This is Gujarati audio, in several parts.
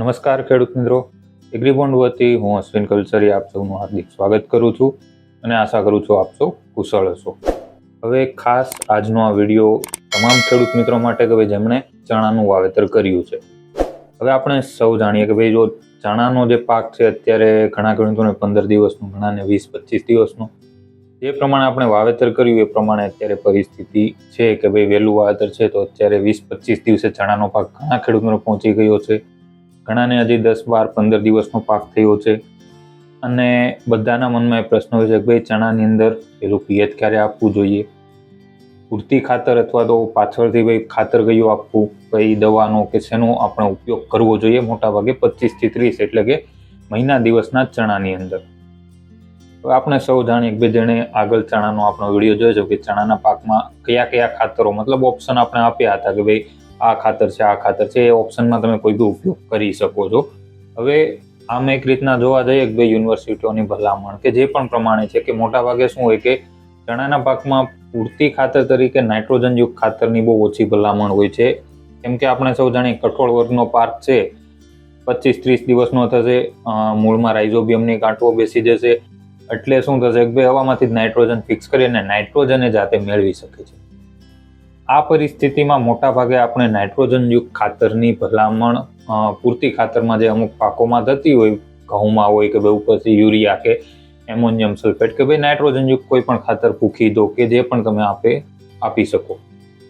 નમસ્કાર ખેડૂત મિત્રો. એગ્રીબોન્ડ વતી હું અશ્વિન કલ્ચરી આપ સૌનું હાર્દિક સ્વાગત કરું છું અને આશા કરું છું આપ સૌ કુશળ હશો. હવે ખાસ આજનો આ વીડિયો તમામ ખેડૂત મિત્રો માટે કે ભાઈ જેમણે ચણાનું વાવેતર કર્યું છે. હવે આપણે સૌ જાણીએ કે ભાઈ જો ચણાનો જે પાક છે અત્યારે ઘણા ખેડૂતોને પંદર દિવસનું ઘણાને વીસ, પચીસ દિવસનું. જે પ્રમાણે આપણે વાવેતર કર્યું, એ પ્રમાણે અત્યારે પરિસ્થિતિ છે કે ભાઈ વહેલું વાવેતર છે તો અત્યારે વીસ, પચીસ દિવસે ચણાનો પાક ઘણા ખેડૂતોને પહોંચી ગયો છે. ઘણાને હજી દસ, બાર, પંદર દિવસનો પાક થયો છે. અને બધાના મનમાં એ પ્રશ્ન હોય છે કે ભાઈ, ચણાની અંદર પેલું પિયત ક્યારે આપવું જોઈએ? પૂરતી ખાતર અથવા તો પાછળથી ભાઈ ખાતર કયું આપવું? કઈ દવાનો કે શેનો આપણે ઉપયોગ કરવો જોઈએ? મોટાભાગે પચીસથી ત્રીસ એટલે કે મહિના દિવસના ચણાની અંદર. આપણે સૌ જાણીએ કે જેણે આગળ ચણાનો આપણો વીડિયો જોયો છે કે ચણાના પાકમાં કયા કયા ખાતરો, મતલબ ઓપ્શન આપણે આપ્યા હતા કે ભાઈ આ ખાતર છે, આ ખાતર છે, એ ઓપ્શનમાં તમે કોઈ બી ઉપયોગ કરી શકો છો. હવે આમ એક રીતના જોવા જઈએ કે ભાઈ યુનિવર્સિટીઓની ભલામણ કે જે પણ પ્રમાણે છે કે મોટા ભાગે શું હોય કે ચણાના પાકમાં પૂરતી ખાતર તરીકે નાઇટ્રોજનયુક્ત ખાતરની બહુ ઓછી ભલામણ હોય છે. કેમ કે આપણે સૌ જાણીએ કઠોળ વર્ગનો પાક છે, પચીસ ત્રીસ દિવસનો થશે મૂળમાં રાઇઝોબિયમની કાંટવો બેસી જશે. એટલે શું થશે કે ભાઈ હવામાંથી જ નાઇટ્રોજન ફિક્સ કરી અને નાઇટ્રોજન એ જાતે મેળવી શકે છે. આ પરિસ્થિતિમાં મોટા ભાગે આપણે નાઇટ્રોજનયુક્ત ખાતરની ભલામણ પૂરતી ખાતરમાં જે અમુક પાકોમાં થતી હોય, ઘઉંમાં હોય કે ભાઈ ઉપરથી યુરિયા કે એમોનિયમ સલ્ફેટ કે ભાઈ નાઇટ્રોજનયુક્ત કોઈ પણ ખાતર પૂખી દો કે જે પણ તમે આપે, આપી શકો.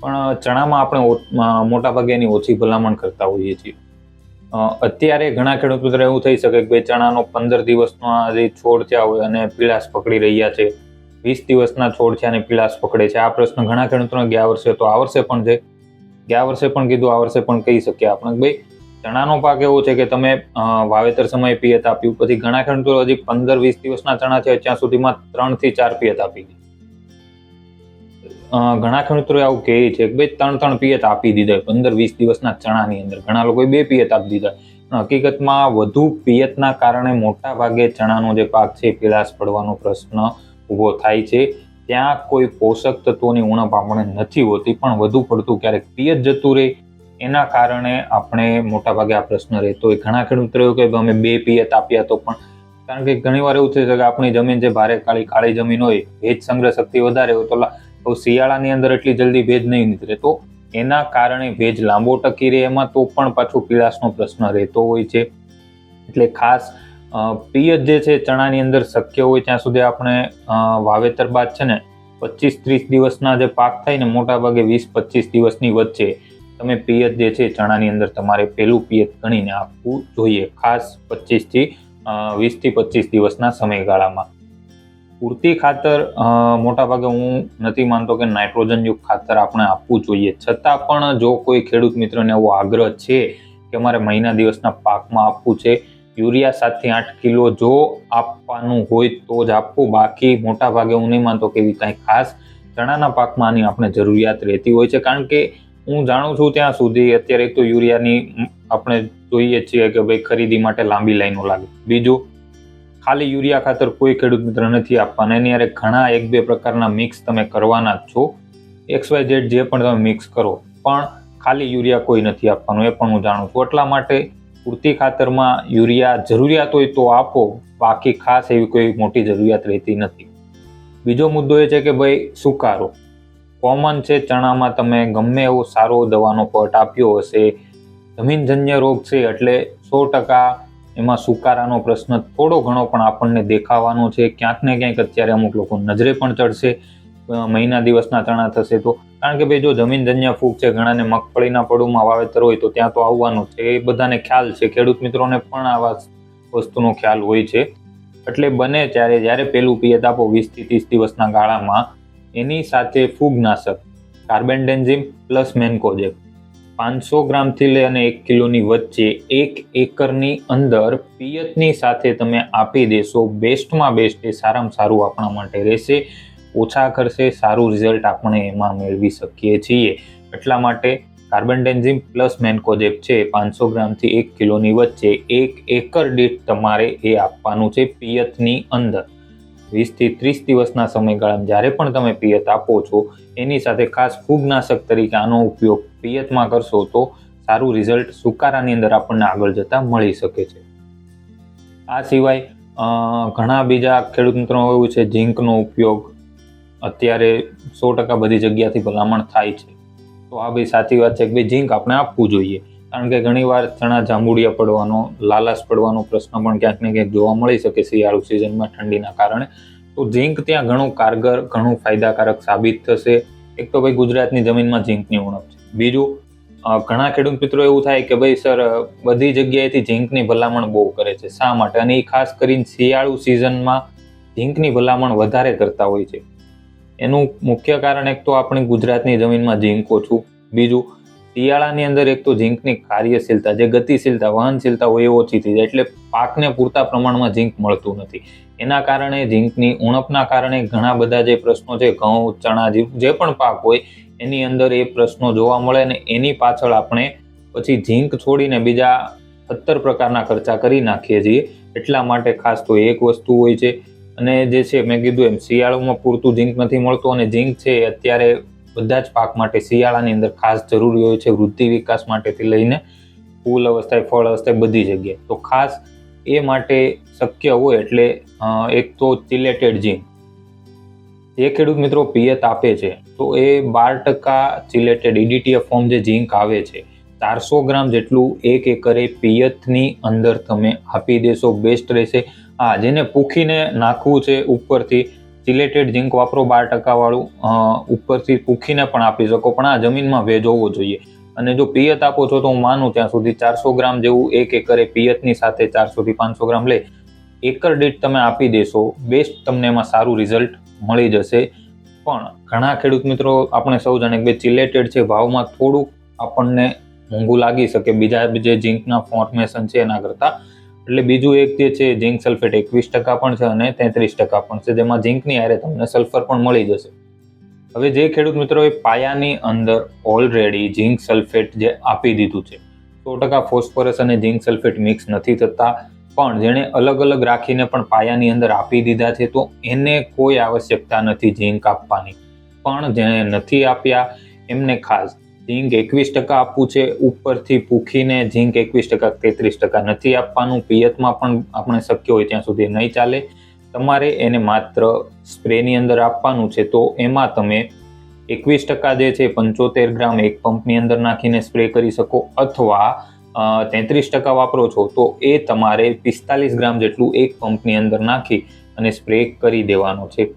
પણ ચણામાં આપણે મોટાભાગે મોટા ભાગે એની ઓછી ભલામણ કરતા હોઈએ છીએ. અત્યારે ઘણા ખેડૂત એવું થઈ શકે કે ભાઈ ચણાનો પંદર દિવસનો આ જે છોડ થયા હોય અને પીળાશ પકડી રહ્યા છે વીસ દિવસના છોડ છે અને પીળાશ પકડે છે. આ પ્રશ્ન ઘણા ખેડૂતોને ગયા વર્ષે તો આ વર્ષે પણ છે. ગયા વર્ષે પણ કીધું, આ વર્ષે પણ કહી શકીએ આપણે. ભાઈ, ચણાનો પાક એવો છે કે તમે વાવેતર સમયે પિયત આપ્યું. પછી ઘણા ખેડૂતો હજી પંદર વીસ દિવસના ચણા છે, ત્યાં સુધીમાં ત્રણથી ચાર પિયત આપી દીધી ઘણા ખેડૂતો આવું કહે છે કે ભાઈ, ત્રણ ત્રણ પિયત આપી દીધા પંદર વીસ દિવસના ચણાની અંદર ઘણા લોકોએ બે પિયત આપી દીધા. હકીકતમાં વધુ પિયતના કારણે મોટા ભાગે ચણાનો જે પાક છે એ પીળાશ પડવાનો પ્રશ્ન ઊભો થાય છે. ત્યાં કોઈ પોષક તત્વોની ઉણપ આપણે નથી હોતી, પણ વધુ પડતું ક્યારેક પિયત જતું રહે. એના કારણે આપણે મોટાભાગે આ પ્રશ્ન રહેતો હોય. ઘણા ખેડૂતો કે અમે બે પિયત આપ્યા તો પણ, કારણ કે ઘણીવાર એવું થઈ શકે કે આપણી જમીન જે ભારે કાળી કાળી જમીન હોય, ભેજ સંગ્રહ શક્તિ વધારે હોય તો શિયાળાની અંદર એટલી જલ્દી ભેજ નહીં નીકળે. તો એના કારણે ભેજ લાંબો ટકી રહે, એમાં તો પણ પાછું પીળાશનો પ્રશ્ન રહેતો હોય છે. એટલે ખાસ પિયત જે છે ચણાની અંદર શક્ય હોય ત્યાં સુધી આપણે વાવેતર બાદ છે ને પચીસ ત્રીસ દિવસના જે પાક થાય ને મોટા ભાગે વીસ પચીસ દિવસની વચ્ચે તમે પિયત જે છે ચણાની અંદર તમારે પહેલું પિયત ગણીને આપવું જોઈએ, ખાસ પચીસથી વીસથી પચીસ દિવસના સમયગાળામાં. પૂરતી ખાતર મોટાભાગે હું નથી માનતો કે નાઇટ્રોજનયુક્ત ખાતર આપણે આપવું જોઈએ. છતાં પણ જો કોઈ ખેડૂત મિત્રને એવો આગ્રહ છે કે અમારે મહિના દિવસના પાકમાં આપવું છે યુરિયા સાતથી આઠ કિલો જો આપવાનું હોય તો જ આપવું. બાકી મોટા ભાગે હું નહીં માનતો કે એવી કાંઈ ખાસ ચણાના પાકમાં આની આપણે જરૂરિયાત રહેતી હોય છે. કારણ કે હું જાણું છું ત્યાં સુધી અત્યારે એક તો યુરિયાની આપણે જોઈએ છીએ કે ભાઈ ખરીદી માટે લાંબી લાઈનો લાગે. બીજું, ખાલી યુરિયા ખાતર કોઈ ખેડૂત મિત્ર નથી આપવાના. એની અરે ઘણા એક બે પ્રકારના મિક્સ તમે કરવાના જ છો. એક્સ વાય ઝેડ જે પણ તમે મિક્સ કરો. પણ ખાલી યુરિયા કોઈ નથી આપવાનું, એ પણ હું જાણું છું. એટલા માટે પૂરતી ખાતરમાં યુરિયા જરૂરિયાત હોય તો આપો. બાકી ખાસ એવી કોઈ મોટી જરૂરિયાત રહેતી નથી. બીજો મુદ્દો એ છે કે ભાઈ સુકારો. કોમન છે ચણામાં તમે ગમે એવો સારો દવાનો પટ આપ્યો હશે, જમીનજન્ય રોગ છે એટલે સો ટકા એમાં સુકારાનો પ્રશ્ન થોડો ઘણો પણ આપણને દેખાવાનો છે. ક્યાંક ને ક્યાંક અત્યારે અમુક લોકો નજરે પણ ચડશે. મહિના દિવસના ચણા થશે તો. કારણ કે ભાઈ જો જમીનજન્ય ફૂગ છે, ઘણાને મગફળીના પડુમાં વાવેતર હોય તો ત્યાં તો આવવાનું છે. એ બધાને ખ્યાલ છે. ખેડૂત મિત્રોને પણ આવા વસ્તુનો ખ્યાલ હોય છે. એટલે બને ત્યારે, જ્યારે પેલું પિયત આપો વીસથી ત્રીસ દિવસના ગાળામાં, એની સાથે ફૂગનાશક, કાર્બેન્ડેન્ઝિમ પ્લસ મેન્કોજેબ. પાંચસો ગ્રામથી લઈ અને એક કિલોની વચ્ચે એક એકરની અંદર પિયતની સાથે તમે આપી દેશો. બેસ્ટમાં બેસ્ટ, એ સારામાં સારું આપણા માટે રહેશે. ઓછા ખર્ચે સારું રિઝલ્ટ આપણે એમાં મેળવી શકીએ છીએ. એટલા માટે કાર્બન ડેન્ઝિમ પ્લસ મેન્કોજેબ છે પાંચસો ગ્રામથી એક કિલોની વચ્ચે એક એકર દીઠ તમારે એ આપવાનું છે પિયતની અંદર. વીસથી ત્રીસ દિવસના સમયગાળામાં જ્યારે પણ તમે પિયત આપો છો, એની સાથે ખાસ ફૂગનાશક તરીકે આનો ઉપયોગ પિયતમાં કરશો તો સારું રિઝલ્ટ સુકારાની અંદર આપણને આગળ જતાં મળી શકે છે. આ સિવાય ઘણા બીજા ખેડૂત મિત્રો એવું છે, ઝીંકનો ઉપયોગ અત્યારે સો ટકા બધી જગ્યાથી ભલામણ થાય છે. તો આ ભાઈ સાચી વાત છે કે ભાઈ ઝીંક આપણે આપવું જોઈએ. કારણ કે ઘણીવાર ચણા જાંબુડિયા પડવાનો, લાલાશ પડવાનો પ્રશ્ન પણ ક્યાંક ને ક્યાંક જોવા મળી શકે શિયાળુ સિઝનમાં ઠંડીના કારણે. તો ઝીંક ત્યાં ઘણું કારગર, ઘણું ફાયદાકારક સાબિત થશે. એક તો ભાઈ ગુજરાતની જમીનમાં ઝીંકની ઉણપ છે. બીજું ઘણા ખેડૂત મિત્રો એવું થાય કે ભાઈ, સર, બધી જગ્યાએથી ઝીંકની ભલામણ બહુ કરે છે. શા માટે? અને એ ખાસ કરીને શિયાળુ સિઝનમાં ઝીંકની ભલામણ વધારે કરતા હોય છે. એનું મુખ્ય કારણ એક તો આપણી ગુજરાતની જમીનમાં ઝીંક ઓછું. બીજું, શિયાળાની અંદર એક તો ઝીંકની કાર્યશીલતા, જે ગતિશીલતા, વહનશીલતા હોય એ ઓછી થઈ જાય, એટલે પાકને પૂરતા પ્રમાણમાં ઝીંક મળતું નથી. એના કારણે ઝીંકની ઉણપના કારણે ઘણા બધા જે પ્રશ્નો છે, ઘઉં, ચણા જે પણ પાક હોય, એની અંદર એ પ્રશ્નો જોવા મળે ને એની પાછળ આપણે પછી ઝીંક છોડીને બીજા સત્તર પ્રકારના ખર્ચા કરી નાખીએ છીએ. એટલા માટે ખાસ તો એક વસ્તુ હોય છે અને જે છે, મેં કીધું એમ, શિયાળામાં પૂરતું ઝીંક નથી મળતું અને ઝીંક છે અત્યારે બધા જ પાક માટે શિયાળાની અંદર ખાસ જરૂરી હોય છે, વૃદ્ધિ વિકાસ માટેથી લઈને ફૂલ અવસ્થાએ, ફળ અવસ્થાએ બધી જગ્યાએ. તો ખાસ એ માટે શક્ય હોય એટલે એક તો ચિલેટેડ ઝીંક. જે ખેડૂત મિત્રો પિયત આપે છે, તો એ બાર ટકા ચિલેટેડ ઇડીટીએફ ફોર્મ જે ઝીંક આવે છે, ચારસો ગ્રામ જેટલું એક એકરે પિયતની અંદર તમે આપી દેશો, બેસ્ટ રહેશે. હા, જેને પૂખીને નાખવું છે ઉપરથી સિલેટેડ ઝીંક વાપરો, બાર ટકાવાળું ઉપરથી પૂખીને પણ આપી શકો, પણ આ જમીનમાં ભેજ હોવો જોઈએ. અને જો પિયત આપો છો તો હું માનું ત્યાં સુધી ચારસો ગ્રામ જેવું એક એકરે પિયતની સાથે ચારસોથી પાંચસો ગ્રામ લઈ એકર દીઠ તમે આપી દેશો બેસ્ટ તમને એમાં સારું રિઝલ્ટ મળી જશે. પણ ઘણા ખેડૂત મિત્રો, આપણે સૌ જાણે કે ચિલેટેડ છે, ભાવમાં થોડુંક આપણને મોંઘું લાગી શકે. બીજા જે ઝીંકના ફોર્મેશન છે એના કરતાં એટલે બીજું એક જે છે, ઝીંક સલ્ફેટ એકવીસ ટકા પણ છે અને તેત્રીસ ટકા પણ છે. જેમાં ઝીંકની આરે તમને સલ્ફર પણ મળી જશે. હવે જે ખેડૂત મિત્રોએ પાયાની અંદર ઓલરેડી ઝીંક સલ્ફેટ જે આપી દીધું છે, સો ટકા ફોસ્ફરસ અને ઝીંક સલ્ફેટ મિક્સ નથી થતા. પણ જેણે અલગ અલગ રાખીને પણ પાયાની અંદર આપી દીધા છે, તો એને કોઈ આવશ્યકતા નથી ઝીંક આપવાની. પણ જેણે નથી આપ્યા, એમને ખાસ ઝીંક એકવીસ ટકા આપવું છે, ઉપરથી પૂખીને ઝીંક એકવીસ ટકા, તેત્રીસ ટકા નથી આપવાનું, પિયતમાં પણ આપણે શક્ય હોય ત્યાં સુધી નહીં ચાલે. તમારે એને માત્ર સ્પ્રેની અંદર આપવાનું છે, તો એમાં તમે એકવીસ ટકા જે છે પંચોતેર ગ્રામ એક પંપની અંદર નાખીને સ્પ્રે કરી શકો, અથવા તેત્રીસ ટકા વાપરો છો, તો એ તમારે પિસ્તાલીસ ગ્રામ જેટલું એક પંપની અંદર નાખી અને સ્પ્રે કરી દેવાનો છે.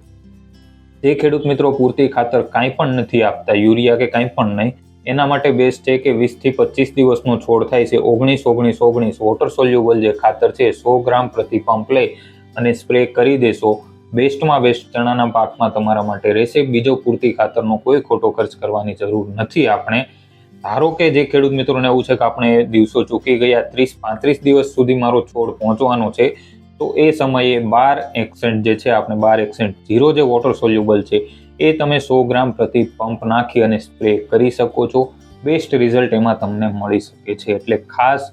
જે ખેડૂત મિત્રો પૂરતી ખાતર કાંઈ પણ નથી આપતા, યુરિયા કે કાંઈ પણ નહીં એના માટે બેસ્ટ છે કે વીસથી પચીસ દિવસનો છોડ થાય છે. ઓગણીસ ઓગણીસ ઓગણીસ વોટર સોલ્યુબલ જે ખાતર છે, સો ગ્રામ પ્રતિ પંપ લઈ અને સ્પ્રે કરી દેશો. બેસ્ટમાં બેસ્ટ ચણાના પાકમાં તમારા માટે રહેશે. બીજો પૂરતી ખાતરનો કોઈ ખોટો ખર્ચ કરવાની જરૂર નથી આપણે. ધારો કે જે ખેડૂત મિત્રોને એવું છે કે આપણે દિવસો ચૂકી ગયા, ત્રીસ, પાંત્રીસ દિવસ સુધી મારો છોડ પહોંચવાનો છે, તો એ સમયે બાર એક્સેન્ટ જે છે, આપણે બાર એક્સેન્ટ ઝીરો જે વોટર સોલ્યુબલ છે એ તમે સો ગ્રામ પ્રતિ પંપ નાખી અને સ્પ્રે કરી શકો છો. બેસ્ટ રિઝલ્ટ એમાં તમને મળી શકે છે. એટલે ખાસ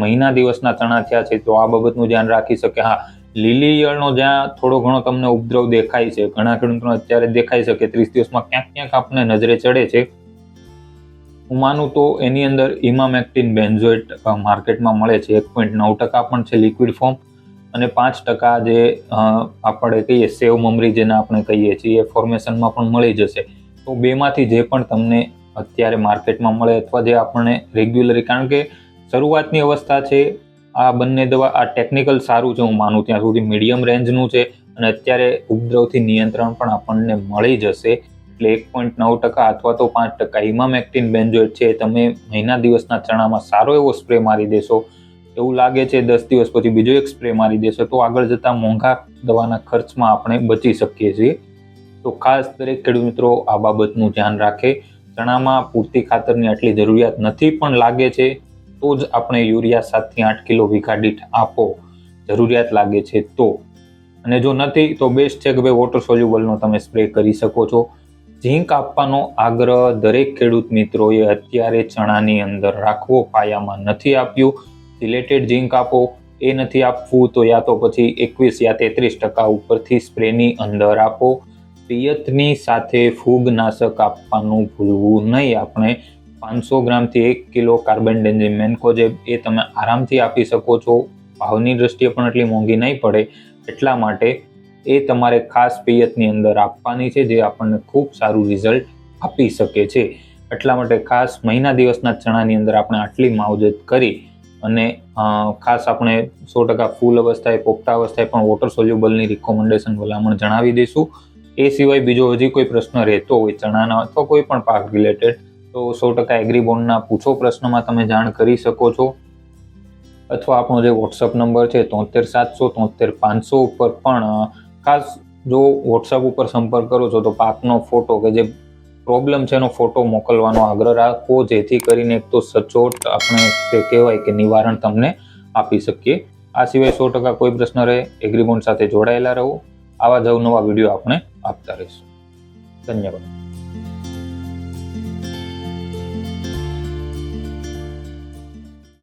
મહિના દિવસના ચણા થયા છે તો આ બાબતનું ધ્યાન રાખી શકે. હા, લીલી ઈયળનો જ્યાં થોડો ઘણો તમને ઉપદ્રવ દેખાય છે, ઘણા ખેડૂતોને અત્યારે દેખાય છે કે ત્રીસ દિવસમાં ક્યાંક ક્યાંક આપણને નજરે ચડે છે. હું માનું તો એની અંદર ઇમામેક્ટિન બેન્ઝોએટ માર્કેટમાં મળે છે. એક પોઈન્ટ નવ ટકા પણ છે લિક્વિડ ફોર્મ અને પાંચ ટકા જે આપણે કહીએ સેવ મમરી જેને આપણે કહીએ છીએ, એ ફોર્મેશનમાં પણ મળી જશે. તો બેમાંથી જે પણ તમને અત્યારે માર્કેટમાં મળે અથવા જે આપણને રેગ્યુલરી કારણ કે શરૂઆતની અવસ્થા છે, આ બંને દવા, આ ટેકનિકલ સારું છે, હું માનું, ત્યાં સુધી મીડિયમ રેન્જનું છે અને અત્યારે ઉપદ્રવથી નિયંત્રણ પણ આપણને મળી જશે. એટલે એક પોઈન્ટ નવ ટકા અથવા તો પાંચ ટકા ઇમામેક્ટિન બેન્જોઇટ છે તમે મહિના દિવસના ચણામાં સારો એવો સ્પ્રે મારી દેશો. એવું લાગે છે દસ દિવસ પછી બીજો એક સ્પ્રે મારી દેશો. તો આગળ જતા મોંઘા દવાના ખર્ચમાં આપણે બચી શકીએ છીએ. તો ખાસ દરેક ખેડૂત મિત્રો આ બાબતનું ધ્યાન રાખે. ચણામાં પૂરતી ખાતરની આટલી જરૂરિયાત નથી, પણ લાગે છે તો જ આપણે યુરિયા સાતથી આઠ કિલો વીઘા દીઠ આપો. જરૂરિયાત લાગે છે તો. અને જો નથી, તો બેસ્ટ છે કે ભાઈ વોટર સોલ્યુબલનો તમે સ્પ્રે કરી શકો છો. ઝીંક આપવાનો આગ્રહ દરેક ખેડૂત મિત્રોએ અત્યારે ચણાની અંદર રાખવો પાયામાં નથી આપ્યું. સિલેટેડ ઝીંક આપો, એ નથી આપવું તો યા તો પછી એકવીસ યા તેત્રીસ ટકા ઉપરથી સ્પ્રેની અંદર આપો. પિયતની સાથે ફૂગનાશક આપવાનું ભૂલવું નહીં. આપણે પાંચસો ગ્રામથી એક કિલો કાર્બન કાર્બેન્ડેન્ઝિમ મેન્કોજેબ એ તમે આરામથી આપી શકો છો. ભાવની દ્રષ્ટિએ પણ એટલી મોંઘી નહીં પડે. એટલા માટે એ તમારે ખાસ પિયતની અંદર આપવાની છે, જે આપણને ખૂબ સારું રિઝલ્ટ આપી શકે છે. એટલા માટે ખાસ મહિના દિવસના ચણાની અંદર આપણે આટલી માવજત કરી અને ખાસ આપણે સો ટકા ફૂલ અવસ્થાએ, પોખતા અવસ્થાએ પણ વોટર સોલ્યુબલની રિકોમેન્ડેશન ભલામણ જણાવી દઈશું. એ સિવાય બીજો હજી કોઈ પ્રશ્ન રહેતો હોય, ચણાના અથવા કોઈ પણ પાક રિલેટેડ તો સો ટકા એગ્રીબોન્ડના પૂછો પ્રશ્નમાં, તમે જાણ કરી શકો છો. અથવા આપણો જે વોટ્સઅપ નંબર છે, તોતેર સાતસો, તોતેર પાંચસો ઉપર પણ ખાસ જો વોટ્સઅપ ઉપર સંપર્ક કરો છો, તો પાકનો ફોટો કે જે પ્રોબ્લેમ છે એનો ફોટો મોકલવાનો આગ્રહ રાખવો જેથી કરીને એક તો સચોટ આપણે તે કહેવાય કે નિવારણ તમને આપી શકીએ. આ સિવાય સો ટકા કોઈ પ્રશ્ન રહે એગ્રીબોન્ડ સાથે જોડાયેલા રહો. આવા જ અવનવા વીડિયો આપણે આપતા રહીશું. ધન્યવાદ.